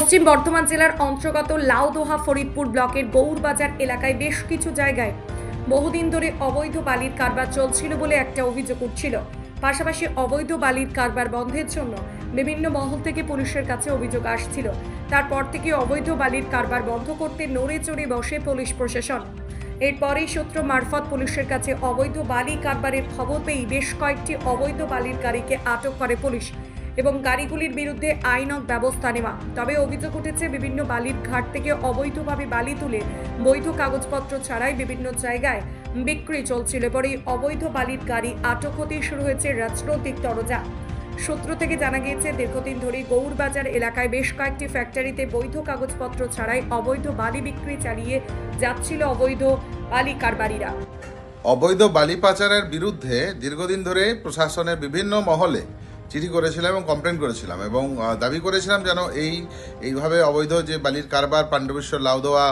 পশ্চিম বর্ধমান জেলার অন্তর্গত লাউদোহা ফরিদপুর ব্লকের গৌরবাজার এলাকায় বেশ কিছু জায়গায় বহুদিন ধরে অবৈধ বালির কারবার চলছিল বলে একটা অভিযোগ উঠছিল। পাশাপাশি অবৈধ বালির কারবার বন্ধের জন্য বিভিন্ন মহল থেকে পুলিশের কাছে অভিযোগ আসছিল। তারপর থেকে অবৈধ বালির কারবার বন্ধ করতে নড়ে চড়ে বসে পুলিশ প্রশাসন। এরপরেই সূত্র মারফত পুলিশের কাছে অবৈধ বালি কারবারের খবর পেয়ে বেশ কয়েকটি অবৈধ বালির গাড়িকে আটক করে পুলিশ। এবং গাড়িগুলির বিরুদ্ধে আইনত ব্যবস্থা নেওয়া। তবে অভিযোগ উঠেছে, বিভিন্ন বালির ঘাট থেকে অবৈধভাবে বালি তুলে বৈধ কাগজপত্র ছাড়াই বিভিন্ন জায়গায় বিক্রি চলছিল। পরে অবৈধ বালির গাড়ি আটক হতেই শুরু হয়েছে রাজনৈতিক তরজা। সূত্র থেকে জানা গিয়েছে, দীর্ঘদিন ধরে গৌরবাজার এলাকায় বেশ কয়েকটি ফ্যাক্টরিতে বৈধ কাগজপত্র ছাড়াই অবৈধ বালি বিক্রি চালিয়ে যাচ্ছিল অবৈধ বালি কারবারিরা। অবৈধ বালি পাচারের বিরুদ্ধে দীর্ঘদিন ধরে প্রশাসনের বিভিন্ন মহলে চিঠি করেছিলাম এবং কমপ্লেন করেছিলাম এবং দাবি করেছিলাম যেন এই, এইভাবে অবৈধ যে বালির কারবার পাণ্ডবেশ্বর লাউদোয়া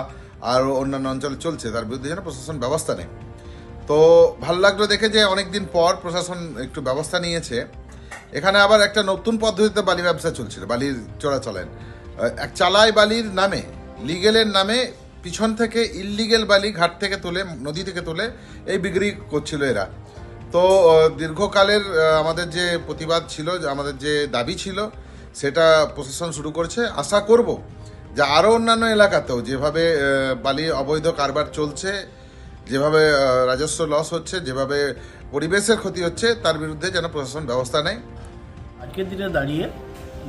আর অন্যান্য অঞ্চলে চলছে, তার বিরুদ্ধে যেন প্রশাসন ব্যবস্থা নেয়। তো ভালো লাগল দেখে যে অনেকদিন পর প্রশাসন একটু ব্যবস্থা নিয়েছে। এখানে আবার একটা নতুন পদ্ধতিতে বালি ব্যবসা চলছিল, বালির চোরাচলেন। এক চালাই বালির নামে, লিগেলের নামে পিছন থেকে ইললিগেল বালি ঘাট থেকে তুলে, নদী থেকে তুলে এই বিক্রি করছিল এরা। তো দীর্ঘকালের আমাদের যে প্রতিবাদ ছিল আমাদের যে দাবি ছিল, সেটা প্রশাসন শুরু করেছে। আশা করব যে আরও অন্যান্য এলাকাতেও যেভাবে বালি অবৈধ কারবার চলছে, যেভাবে রাজস্ব লস হচ্ছে, যেভাবে পরিবেশের ক্ষতি হচ্ছে, তার বিরুদ্ধে যেন প্রশাসন ব্যবস্থা নেয়। আজকের দিনে দাঁড়িয়ে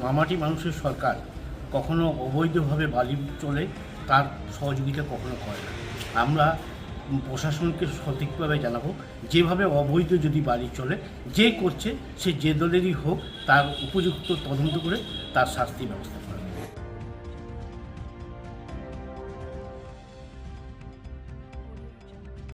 মামাটি মানুষের সরকার কখনো অবৈধভাবে বালি চলে, তার সহযোগিতা কখনো করে না। আমরা প্রশাসনকে সঠিকভাবে জানাব। যেভাবে অবৈধ যদি বাড়ি চলে, যে করছে, সে যে দলেরই হোক, তার উপযুক্ত তদন্ত করে তার শাস্তি ব্যবস্থা করা